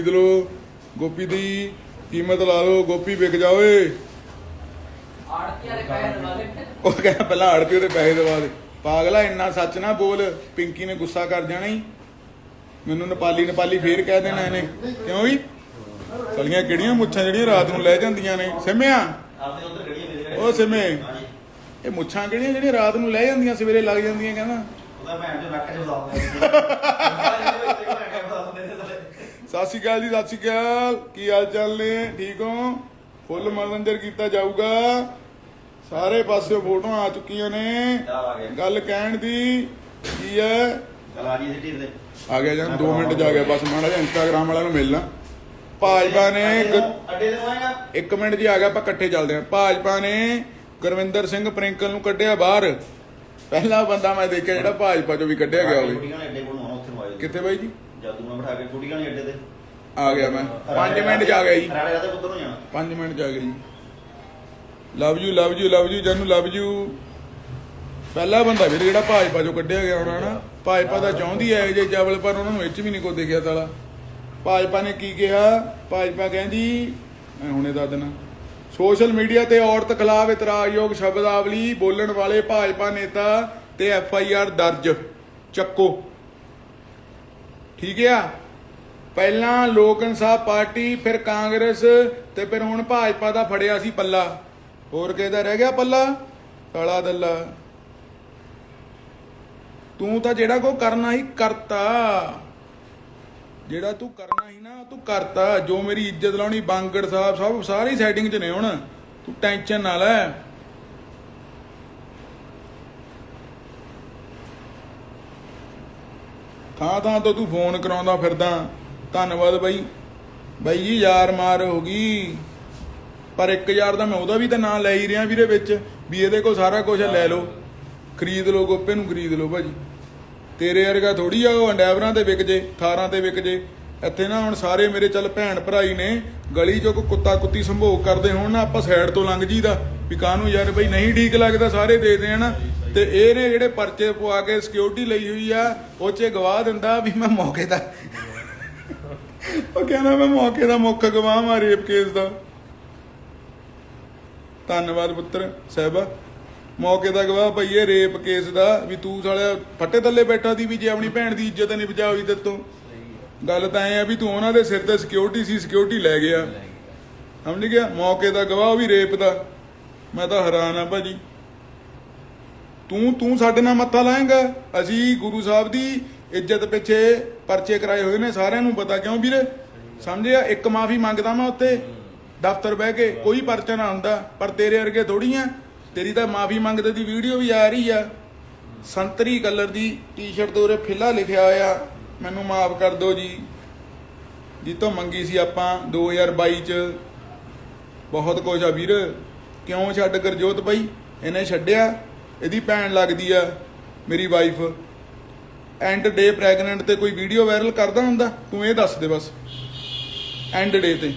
ਖਰੀਦ ਲਓ ਗੋਪੀ ਦੀ ਕੀਮਤ ਲਾ ਲਓ ਗੋਪੀ ਵਿਕ ਜਾ ਓਏ ਆੜਤੀਆਂ ਦੇ ਪੈਸੇ ਦਵਾ ਦੇ। ਉਹ ਕਹਿੰਦਾ ਪਹਿਲਾਂ ਆੜਤੀ ਉਹਦੇ ਪੈਸੇ ਦਵਾ ਦੇ। ਪਾਗਲਾ ਇੰਨਾ ਸੱਚ ਨਾ ਬੋਲ। ਪਿੰਕੀ ਨੇ ਗੁੱਸਾ ਕਰ ਜਾਣਾ ਹੀ ਮੈਨੂੰ ਨੇਪਾਲੀ ਨੇਪਾਲੀ ਫੇਰ ਕਹਿ ਦੇਣਾ ਇਹਨੇ। ਕਿਉਂ ਵੀ ਸਲੀਆਂ ਕਿਹੜੀਆਂ ਮੁੱਛਾਂ ਜਿਹੜੀਆਂ ਰਾਤ ਨੂੰ ਲੈ ਜਾਂਦੀਆਂ ਨੇ? ਸਿਮਿਆ? ਆਪਦੇ ਉਧਰ ਉਹ ਸਿਮੇ। ਇਹ ਮੁੱਛਾਂ ਕਿਹੜੀਆਂ ਜਿਹੜੀਆਂ ਰਾਤ ਨੂੰ ਲੈ ਜਾਂਦੀਆਂ ਸਵੇਰੇ ਲੱਗ ਜਾਂਦੀਆਂ ਕਹਿੰਦਾ। ਉਹਦਾ ਭੈਣ ਜੋ ਨੱਕ ਚ ਵਸਾਉਂਦਾ ਸਤਿ ਸ਼੍ਰੀ ਅਕਾਲ ਜੀ ਸਤਿ ਸ਼੍ਰੀ ਅਕਾਲ। ਕੀ ਹਾਲ ਚਾਲ ਨੇ? ਠੀਕ ਹੋ? ਫੁੱਲ ਮਨੋਰੰਜਨ ਕੀਤਾ ਜਾਊਗਾ। ਸਾਰੇ ਪਾਸਿਓਂ ਫੋਟੋਆਂ ਆ ਚੁੱਕੀਆਂ ਨੇ। ਆ ਗੱਲ ਕਹਿਣ ਦੀ ਕੀ ਹੈ? ਚਲ ਆ ਆ ਗਿਆ ਜਾਂ 2 ਮਿੰਟ ਜਾ ਗਿਆ। ਬਸ ਮਾੜਾ ਜਿਹਾ ਇੰਸਟਾਗ੍ਰਾਮ ਵਾਲਿਆਂ ਨੂੰ ਮਿਲਣਾ। ਭਾਜਪਾ ਨੇ ਇੱਕ ਮਿੰਟ ਜੀ ਆ ਗਿਆ ਆਪਾਂ ਇਕੱਠੇ ਚੱਲਦੇ ਹਾਂ। ਭਾਜਪਾ ਨੇ ਗੁਰਵਿੰਦਰ ਸਿੰਘ ਪ੍ਰਿੰਕਲ ਨੂੰ ਕੱਢਿਆ ਬਾਹਰ। ਪਹਿਲਾ ਬੰਦਾ ਮੈਂ ਦੇਖਿਆ ਜਿਹੜਾ ਭਾਜਪਾ ਚੋਂ ਵੀ ਕੱਢਿਆ ਗਿਆ ਹੋਵੇ। ਕਿੱਥੇ ਬਾਈ ਜੀ? ਜਾਦੂ ਨਾਲ ਬਿਠਾ ਕੇ ਛੁੱਟੀਆਂ ਵਾਲੇ ਅੱਡੇ ਤੇ। ਆ ਗਿਆ ਮੈਂ। 5 ਮਿੰਟ ਜਾ ਗਿਆ ਜੀ। ਰਾੜੇ ਰਾਦੇ ਪੁੱਤਰ ਨੂੰ ਜਾਣਾ। 5 ਮਿੰਟ ਜਾ ਜੀ। Love you love you love you ਜਾਨੂੰ love you ਪਹਿਲਾ ਬੰਦਾ ਵੀਰ ਜਿਹੜਾ ਭਾਜਪਾ ਚੋਂ ਕੱਢਿਆ ਗਿਆ ਹੋਣਾ ਨਾ ਭਾਜਪਾ ਦਾ ਚਾਹੁੰਦੀ ਹੈ ਜੇ ਜਬਲ ਪਰ ਉਹਨਾਂ ਨੂੰ ਇੱਚ ਵੀ ਨਹੀਂ ਕੋ ਦਿਖਿਆ ਤਾਲਾ ਭਾਜਪਾ ਨੇ ਕੀ ਕਿਹਾ? ਭਾਜਪਾ ਕਹਿੰਦੀ ਮੈਂ ਹੁਣੇ ਦੱਸ ਦੇਣਾ ਸੋਸ਼ਲ ਮੀਡੀਆ ਤੇ ਔਰਤ ਖਿਲਾਫ ਇਤਰਾਜ਼ਯੋਗ ਸ਼ਬਦਾਵਲੀ ਬੋਲਣ ਵਾਲੇ ਭਾਜਪਾ ਨੇਤਾ ਤੇ ਐਫ ਆਈ ਆਰ ਦਰਜ। ਚੱਕੋ। ਠੀਕ ਆ? ਪਹਿਲਾਂ ਲੋਕ ਇਨਸਾਫ ਪਾਰਟੀ, ਫਿਰ ਕਾਂਗਰਸ ਤੇ ਫਿਰ ਹੁਣ ਭਾਜਪਾ ਦਾ ਫੜਿਆ ਸੀ ਪੱਲਾ। ਹੋਰ ਕਿਹਦਾ ਰਹਿ ਗਿਆ ਪੱਲਾ? ਕਾਲਾ ਦੱਲਾ। ਤੂੰ ਤਾਂ ਜਿਹੜਾ ਕੋ ਕਰਨਾ ਹੀ ਕਰਤਾ। ਜਿਹੜਾ ਤੂੰ ਕਰਨਾ ਹੀ ਨਾ, ਤੂੰ ਕਰਤਾ। ਜੋ ਮੇਰੀ ਇੱਜ਼ਤ ਲਾਉਣੀ, ਬਾਂਗੜ ਸਾਹਿਬ, ਸਭ ਸਾਰੀ ਸੈਟਿੰਗ 'ਚ ਨੇ ਹੁਣ। ਤੂੰ ਟੈਨਸ਼ਨ ਨਾ ਲੈ। ਥਾਂ ਥਾਂ ਤੋਂ ਤੂੰ ਫੋਨ ਕਰਾਉਂਦਾ ਫਿਰਦਾ। ਧੰਨਵਾਦ ਬਾਈ। ਬਾਈ ਜੀ, ਯਾਰ ਮਾਰ ਹੋ ਗਈ। ਪਰ ਇੱਕ ਯਾਰ ਦਾ ਮੈਂ ਉਹਦਾ ਵੀ ਤਾਂ ਨਾਂ ਲੈ ਹੀ ਰਿਹਾ ਵੀਰੇ ਵਿੱਚ, ਵੀ ਇਹਦੇ ਕੋਲ ਸਾਰਾ ਕੁਝ ਲੈ ਲਓ। ਖਰੀਦ ਲਓ, ਗੋਪੇ ਨੂੰ ਖਰੀਦ ਲਓ ਭਾਜੀ। ਤੇਰੇ ਵਰਗਾ ਥੋੜੀ ਆ ਉਹ ਅੰਡੈਵਰਾਂ ਤੇ ਵਿਕ ਜੇ, ਥਾਰਾਂ ਤੇ ਵਿਕ ਜੇ। ਇੱਥੇ ਨਾ ਹੁਣ ਸਾਰੇ ਮੇਰੇ ਚੱਲ ਭੈਣ ਭਰਾਈ ਨੇ, ਗਲੀ ਚੋਂ ਕੋਈ ਕੁੱਤਾ ਕੁੱਤੀ ਸੰਭੋਗ ਕਰਦੇ ਹੋਣ ਨਾ ਆਪਾਂ ਸਾਈਡ ਤੋਂ ਲੰਘ ਜੀਦਾ ਵੀ ਕਾਹਨੂੰ ਯਾਰ ਬਈ, ਨਹੀਂ ਠੀਕ ਲੱਗਦਾ, ਸਾਰੇ ਦੇ ਨਾ ਤੇ ਇਹਨੇ ਜਿਹੜੇ ਪਰਚੇ ਪਵਾ ਕੇ ਸਿਕਿਉਰਿਟੀ ਲਈ ਹੋਈ ਆ, ਉਹ 'ਚ ਗਵਾਹ ਦਿੰਦਾ ਵੀ ਮੈਂ ਮੌਕੇ ਦਾ ਉਹ ਕਹਿੰਦਾ ਮੈਂ ਮੌਕੇ ਦਾ ਮੁੱਖ ਗਵਾਹ ਮਾ ਰੇਪ ਕੇਸ ਦਾ। ਧੰਨਵਾਦ ਪੁੱਤਰ, ਸਾਹਿਬਾ। ਮੌਕੇ ਦਾ ਗਵਾਹ ਭਈ ਇਹ ਰੇਪ ਕੇਸ ਦਾ, ਵੀ ਤੂੰ ਸਾਲਿਆ ਫੱਟੇ ਥੱਲੇ ਬੈਠਾ ਦੀ ਵੀ ਜੇ ਆਪਣੀ ਭੈਣ ਦੀ ਇੱਜ਼ਤ ਨਹੀਂ ਬਚਾਉਈ ਤੇ ਤੂੰ। ਗੱਲ ਤਾਂ ਐ ਆ ਵੀ ਤੂੰ ਉਹਨਾਂ ਦੇ ਸਿਰ ਤੇ ਸਿਕਿਉਰਿਟੀ ਸੀ ਸਿਕਿਉਰਿਟੀ ਲੈ ਗਿਆ। ਸਮਝ ਗਿਆ? ਮੌਕੇ ਦਾ ਗਵਾਹ ਵੀ ਰੇਪ ਦਾ। ਮੈਂ ਤਾਂ ਹੈਰਾਨ ਆ ਭਾਜੀ। ਤੂੰ ਤੂੰ ਸਾਡੇ ਨਾਲ ਮੱਥਾ ਲਾਏਂਗਾ। ਅਸੀਂ ਗੁਰੂ ਸਾਹਿਬ ਦੀ ਇੱਜ਼ਤ ਪਿੱਛੇ ਪਰਚੇ ਕਰਾਏ ਹੋਏ ਨੇ, ਸਾਰਿਆਂ ਨੂੰ ਪਤਾ ਕਿਉਂ ਵੀਰੇ? ਸਮਝਿਆ? ਇੱਕ ਮਾਫੀ ਮੰਗਦਾ ਮੈਂ ਉੱਤੇ। ਦਫ਼ਤਰ ਬਹਿ ਕੇ ਕੋਈ ਪਰਚਾ ਨਾ ਹੁੰਦਾ, ਪਰ ਤੇਰੇ ਵਰਗੇ ਥੋੜੀਆਂ ਤੇਰੀ ਤਾਂ ਮਾਫੀ ਮੰਗਦੇ ਦੀ ਵੀਡੀਓ ਵੀ ਆ ਰਹੀ ਆ। ਸੰਤਰੀ ਕਲਰ ਦੀ ਟੀ-ਸ਼ਰਟ ਤੇ ਉਰੇ ਫਿੱਲਾ ਲਿਖਿਆ ਹੋਇਆ। ਮੈਨੂੰ ਮਾਫ ਕਰ ਦਿਓ ਜੀ। ਜਿੱਤੋਂ ਮੰਗੀ ਸੀ ਆਪਾਂ 2022 ਚ। ਬਹੁਤ ਕੁਝ ਆ ਵੀਰ। ਕਿਉਂ ਛੱਡ ਗਰਜੋਤ ਬਾਈ? ਇਹਨੇ ਛੱਡਿਆ। ਇਹਦੀ ਭੈਣ ਲੱਗਦੀ ਆ, ਮੇਰੀ ਵਾਈਫ ਐਂਡ ਡੇ ਪ੍ਰੈਗਨੈਂਟ ਤੇ ਕੋਈ ਵੀਡੀਓ ਵਾਇਰਲ ਕਰਦਾ ਹੁੰਦਾ? ਤੂੰ ਇਹ ਦੱਸ ਦੇ ਬਸ। ਐਂਡ ਡੇ ਤੇ।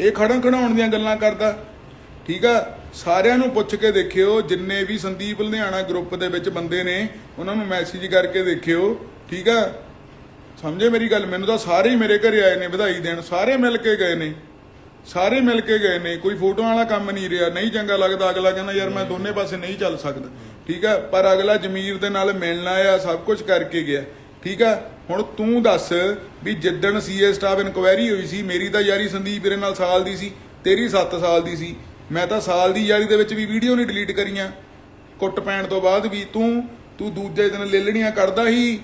ਇਹ ਖੜਨ ਖੜਾਉਣ ਦੀਆਂ ਗੱਲਾਂ ਕਰਦਾ। ਠੀਕ ਆ? ਸਾਰਿਆਂ ਨੂੰ ਪੁੱਛ ਕੇ ਦੇਖਿਓ, ਜਿੰਨੇ ਵੀ ਸੰਦੀਪ ਲੁਧਿਆਣਾ ਗਰੁੱਪ ਦੇ ਵਿੱਚ ਬੰਦੇ ਨੇ, ਉਹਨਾਂ ਨੂੰ ਮੈਸੇਜ ਕਰਕੇ ਦੇਖਿਓ। ਠੀਕ ਆ? ਸਮਝੇ ਮੇਰੀ ਗੱਲ? ਮੈਨੂੰ ਤਾਂ ਸਾਰੇ ਹੀ ਮੇਰੇ ਘਰੇ ਆਏ ਨੇ, ਵਧਾਈ ਦੇਣ। ਸਾਰੇ ਮਿਲ ਕੇ ਗਏ ਨੇ। ਸਾਰੇ ਮਿਲ ਕੇ ਗਏ ਨੇ, ਕੋਈ ਫੋਟੋਆਂ ਵਾਲਾ ਕੰਮ ਨਹੀਂ ਰਿਹਾ, ਨਹੀਂ ਚੰਗਾ ਲੱਗਦਾ, ਅਗਲਾ ਕਹਿੰਦਾ, ਯਾਰ ਮੈਂ ਦੋਨੇ ਪਾਸੇ ਨਹੀਂ ਚੱਲ ਸਕਦਾ। ਠੀਕ ਹੈ ਪਰ ਅਗਲਾ ਜ਼ਮੀਰ ਦੇ ਨਾਲ ਮਿਲਣ ਆਇਆ, ਸਭ ਕੁਝ ਕਰਕੇ ਗਿਆ। ਠੀਕ ਆ? ਹੁਣ ਤੂੰ ਦੱਸ ਵੀ ਜਿੱਦਣ ਸੀਏ ਸਟਾਫ ਇਨਕੁਆਇਰੀ ਹੋਈ ਸੀ, ਮੇਰੀ ਤਾਂ ਯਾਰੀ ਸੰਦੀਪ ਵੀਰੇ ਨਾਲ ਸਾਲ ਦੀ ਸੀ, ਤੇਰੀ 7 ਸਾਲ ਦੀ ਸੀ। ਮੈਂ ਤਾਂ ਸਾਲ ਦੀ ਯਾਰੀ ਦੇ ਵਿੱਚ ਵੀ ਵੀਡੀਓ ਨਹੀਂ ਡਿਲੀਟ ਕਰੀਆਂ। ਕੁੱਟ ਪੈਣ ਤੋਂ ਬਾਅਦ ਵੀ ਤੂੰ ਤੂੰ ਦੂਜੇ ਦਿਨ ਲੇਲੜੀਆਂ ਕੱਢਦਾ ਸੀ।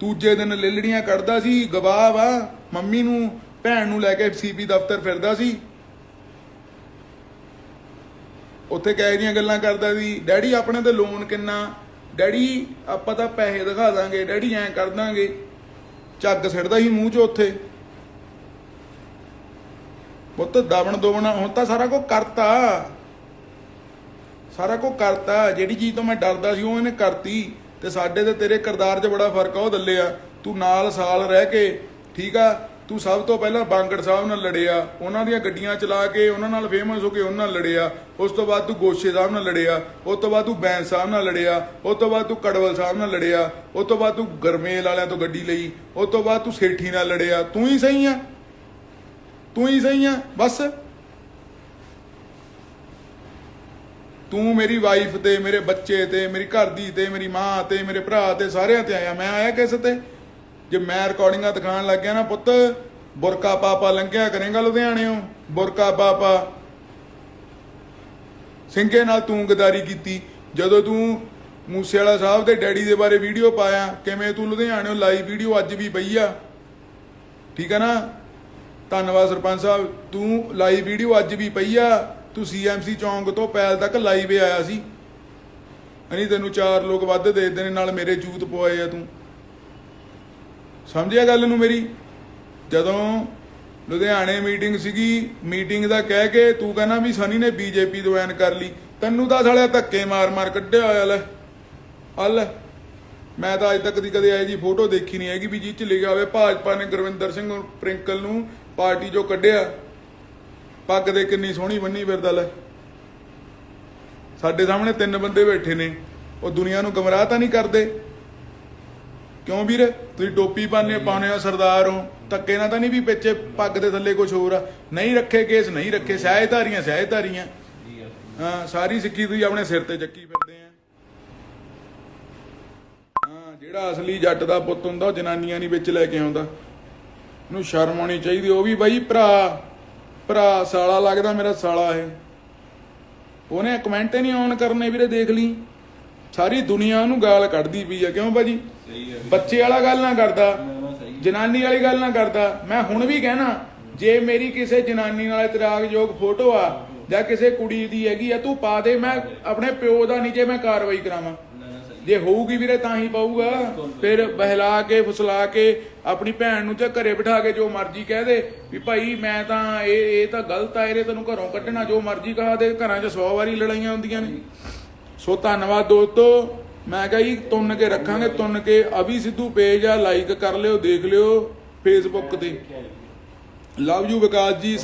ਦੂਜੇ ਦਿਨ ਲੇਲੜੀਆਂ ਕੱਢਦਾ ਸੀ, ਗਵਾਹ ਵਾ, ਮੰਮੀ ਨੂੰ। ਭੈਣ ਨੂੰ ਲੈ ਕੇ ਸੀਪੀ ਦਫ਼ਤਰ ਫਿਰਦਾ ਸੀ। ਉੱਥੇ ਕਹਿ ਦੀਆਂ ਗੱਲਾਂ ਕਰਦਾ ਸੀ, ਡੈਡੀ, ਆਪਣੇ ਤੇ ਲੋਨ ਕਿੰਨਾ? ਡੈਡੀ, ਆਪਾਂ ਤਾਂ ਪੈਸੇ ਦਿਖਾ ਦਾਂਗੇ, ਡੈਡੀ, ਐਂ ਕਰ ਦਾਂਗੇ। ਝੱਗ ਸਿੜਦਾ ਸੀ ਮੂੰਹ 'ਚ ਉੱਥੇ। ਪੁੱਤ, ਦਬਣ ਦੋਵਣਾ ਹੁਣ ਤਾਂ ਸਾਰਾ ਕੁਝ ਕਰਤਾ। ਸਾਰਾ ਕੁਝ ਕਰਤਾ। ਜਿਹੜੀ ਚੀਜ਼ ਤੋਂ ਮੈਂ ਡਰਦਾ ਸੀ, ਉਹ ਇਹਨੇ ਕਰਤੀ। ਤੇ ਸਾਡੇ ਤੇ ਤੇਰੇ ਕਿਰਦਾਰ 'ਚ ਬੜਾ ਫ਼ਰਕ ਆ, ਉਹ ਆ ਤੂੰ ਨਾਲ ਸਾਲ ਰਹਿ ਕੇ, ਠੀਕ ਆ? ਤੂੰ ਸਭ ਤੋਂ ਪਹਿਲਾਂ ਬਾਂਗੜ ਸਾਹਿਬ ਨਾਲ ਲੜਿਆ, ਉਹਨਾਂ ਦੀਆਂ ਗੱਡੀਆਂ ਚਲਾ ਕੇ, ਉਹਨਾਂ ਨਾਲ ਫੇਮਸ ਹੋ ਕੇ ਉਹਨਾਂ ਨਾਲ ਲੜਿਆ, ਉਸ ਤੋਂ ਬਾਅਦ ਤੂੰ ਗੋਸ਼ੇ ਸਾਹਿਬ ਨਾਲ ਲੜਿਆ, ਉਸ ਤੋਂ ਬਾਅਦ ਤੂੰ ਬੈਂਸ ਸਾਹਿਬ ਨਾਲ ਲੜਿਆ, ਉਸ ਤੋਂ ਬਾਅਦ ਤੂੰ ਕੜਵਲ ਸਾਹਿਬ ਨਾਲ ਲੜਿਆ, ਉਸ ਤੋਂ ਬਾਅਦ ਤੂੰ ਗਰਮੇਲ ਵਾਲਿਆਂ ਤੋਂ ਗੱਡੀ ਲਈ, ਉਸ ਤੋਂ ਬਾਅਦ ਤੂੰ ਸੇਠੀ ਨਾਲ ਲੜਿਆ, ਤੂੰ ਹੀ ਸਹੀ ਆ। ਤੂੰ ਹੀ ਸਹੀ ਆ, ਬਸ। ਤੂੰ ਮੇਰੀ ਵਾਈਫ ਤੇ, ਮੇਰੇ ਬੱਚੇ ਤੇ, ਮੇਰੀ ਘਰ ਦੀ ਤੇ, ਮੇਰੀ ਮਾਂ ਤੇ, ਮੇਰੇ ਭਰਾ ਤੇ ਸਾਰਿਆਂ ਤੇ ਆਇਆ, ਮੈਂ ਆਇਆ ਕਿਸ ਤੇ? ਜੇ ਮੈਂ ਰਿਕਾਰਡਿੰਗਾਂ ਦਿਖਾਉਣ ਲੱਗ ਗਿਆ ਨਾ ਪੁੱਤ, ਬੁਰਕਾ ਪਾਪਾ ਲੰਘਿਆ ਕਰੇਗਾ ਲੁਧਿਆਣਿਓਂ ਬੁਰਕਾ ਪਾਪਾ ਸਿੰਘੇ ਨਾਲ ਤੂੰ ਗਦਾਰੀ ਕੀਤੀ। ਜਦੋਂ ਤੂੰ ਮੂਸੇਵਾਲਾ ਸਾਹਿਬ ਦੇ ਡੈਡੀ ਦੇ ਬਾਰੇ ਵੀਡੀਓ ਪਾਇਆ, ਕਿਵੇਂ ਤੂੰ ਲੁਧਿਆਣਿਓਂ ਲਾਈ ਵੀਡੀਓ, ਅੱਜ ਵੀ ਪਈ ਆ। ਠੀਕ ਹੈ ਨਾ? ਧੰਨਵਾਦ ਸਰਪੰਚ ਸਾਹਿਬ, ਤੂੰ ਲਾਈਵ ਵੀਡੀਓ, ਅੱਜ ਵੀ ਪਈ ਆ। ਤੂੰ ਸੀਐਮਸੀ ਚੌਂਕ ਤੋਂ ਪੈਲ ਤੱਕ ਲਾਈਵ ਆਇਆ ਸੀ। ਅਨੀ ਤੈਨੂੰ ਚਾਰ ਲੋਕ ਵੱਧ ਦੇ ਦੇਣੇ ਨਾਲ ਮੇਰੇ ਜੂਤ ਪਵਾਏ ਆ ਤੂੰ। ਸਮਝਿਆ ਗੱਲ ਨੂੰ ਮੇਰੀ? ਜਦੋਂ ਲੁਧਿਆਣੇ ਮੀਟਿੰਗ ਸੀਗੀ ਮੀਟਿੰਗ ਦਾ ਕਹਿ ਕੇ ਤੂੰ ਕਹਿੰਦਾ ਵੀ ਸਨੀ ਨੇ ਬੀਜੇਪੀ ਤੋਂ ਐਨ ਕਰ ਲਈ। ਤੈਨੂੰ ਤਾਂ ਸਾਲਿਆ ਧੱਕੇ ਮਾਰ ਮਾਰ ਕੱਢਿਆ ਹੋਇਆ, ਲੈ। ਹੱਲ ਮੈਂ ਤਾਂ ਅੱਜ ਤੱਕ ਦੀ ਕਦੇ ਆਈ ਜੀ ਫੋਟੋ ਦੇਖੀ ਨਹੀਂ ਹੈਗੀ ਵੀ ਜਿਹ ਚ ਲਿਖਿਆ ਹੋਵੇ ਭਾਜਪਾ ਨੇ ਗੁਰਵਿੰਦਰ ਸਿੰਘ ਪ੍ਰਿੰਕਲ ਨੂੰ ਪਾਰਟੀ ਚੋਂ ਕੱਢਿਆ। ਪੱਗ ਦੇ ਕਿੰਨੀ ਸੋਹਣੀ ਬੰਨੀ ਫਿਰਦਾ, ਲੈ। ਸਾਡੇ ਸਾਹਮਣੇ ਤਿੰਨ ਬੰਦੇ ਬੈਠੇ ਨੇ। ਉਹ ਦੁਨੀਆ ਨੂੰ ਗਮਰਾਹ ਤਾਂ ਨਹੀਂ ਕਰਦੇ। ਕਿਉਂ ਵੀਰੇ? ਤੁਸੀਂ ਟੋਪੀ ਪਾਣੇ ਪਾਉਣੇ ਹੋ, ਸਰਦਾਰ ਹੋ। ਧੱਕੇ ਨਾਲ ਤਾਂ ਨਹੀਂ ਵੀ ਪਿੱਛੇ ਪੱਗ ਦੇ ਥੱਲੇ ਕੁਝ ਹੋਰ ਆ। ਨਹੀਂ ਰੱਖੇ ਕੇਸ, ਨਹੀਂ ਰੱਖੇ। ਸਹਿਜਧਾਰੀਆਂ ਸਹਿਜਧਾਰੀਆਂ। ਹਾਂ, ਸਾਰੀ ਸਿੱਕੀ ਤੁਸੀਂ ਆਪਣੇ ਸਿਰ ਤੇ ਚੱਕੀ ਫਿਰਦੇ ਆ। ਹਾਂ, ਜਿਹੜਾ ਅਸਲੀ ਜੱਟ ਦਾ ਪੁੱਤ ਹੁੰਦਾ, ਉਹ ਜਨਾਨੀਆਂ ਨਹੀਂ ਵਿੱਚ ਲੈ ਕੇ ਆਉਂਦਾ। ਉਹਨੂੰ ਸ਼ਰਮ ਆਉਣੀ ਚਾਹੀਦੀ। ਉਹ ਵੀ ਬਾਈ ਭਰਾ ਭਰਾ ਸਾਲਾ ਲੱਗਦਾ ਮੇਰਾ ਸਾਲਾ ਇਹ। ਉਹਨੇ ਕਮੈਂਟ ਹੀ ਨਹੀਂ ਆਨ ਕਰਨੇ ਵੀਰੇ, ਦੇਖ ਲਈ। ਸਾਰੀ ਦੁਨੀਆ ਉਹਨੂੰ ਗਾਲ ਕੱਢਦੀ ਪਈ ਆ ਕਿਉਂ ਭਾਜੀ? ਬੱਚੇ ਵਾਲਾ ਗੱਲ ਨਾ ਕਰਦਾ ਨਾ ਨਾ ਜਨਾਨੀ ਵਾਲੀ ਗੱਲ ਨਾ ਕਰਦਾ। ਮੈਂ ਹੁਣ ਵੀ ਕਹਿਣਾ ਜੇ ਮੇਰੀ ਕਿਸੇ ਜਨਾਨੀ ਨਾਲ ਇਤਰਾਜ਼ਯੋਗ ਫੋਟੋ ਆ ਜਾਂ ਕਿਸੇ ਕੁੜੀ ਦੀ ਹੈਗੀ ਆ ਤੂੰ ਪਾ ਦੇ ਮੈਂ ਆਪਣੇ ਪਿਓ ਦਾ ਜੇ ਮੈਂ ਕਾਰਵਾਈ ਕਰਾਵਾਂ। ਨਾ ਨਾ ਜੇ ਹੋਊਗੀ ਵੀਰੇ ਤਾਂ ਹੀ ਪਾਊਗਾ। ਫਿਰ ਬਹਿਲਾ ਕੇ ਫੁਸਲਾ ਕੇ ਆਪਣੀ ਭੈਣ ਨੂੰ ਤੇ ਘਰੇ ਬਿਠਾ ਕੇ ਜੋ ਮਰਜ਼ੀ ਕਹਿ ਦੇ ਵੀ ਭਾਈ ਮੈਂ ਤਾਂ ਇਹ ਇਹ ਤਾਂ ਗਲਤ ਆ ਇਹਨੇ ਤੈਨੂੰ ਘਰੋਂ ਕੱਢਣਾ ਜੋ ਮਰਜ਼ੀ ਕਹਾ ਦੇ ਘਰਾਂ 'ਚ 100 ਵਾਰੀ ਲੜਾਈਆਂ ਹੁੰਦੀਆਂ ਨੇ। ਸੋ ਧੰਨਵਾਦ ਦੋਸਤੋ। ਮੈਂ ਕਿਹਾ ਜੀ, ਤੁੰਨ ਕੇ ਰੱਖਾਂਗੇ, ਤੁੰਨ ਕੇ। ਅਭੀ ਸਿੱਧੂ ਪੇਜ ਆ ਲਾਈਕ ਕਰ ਲਿਓ, ਦੇਖ ਲਿਓ ਫੇਸਬੁੱਕ ਤੇ। ਲਵ ਯੂ ਵਿਕਾਸ ਜੀ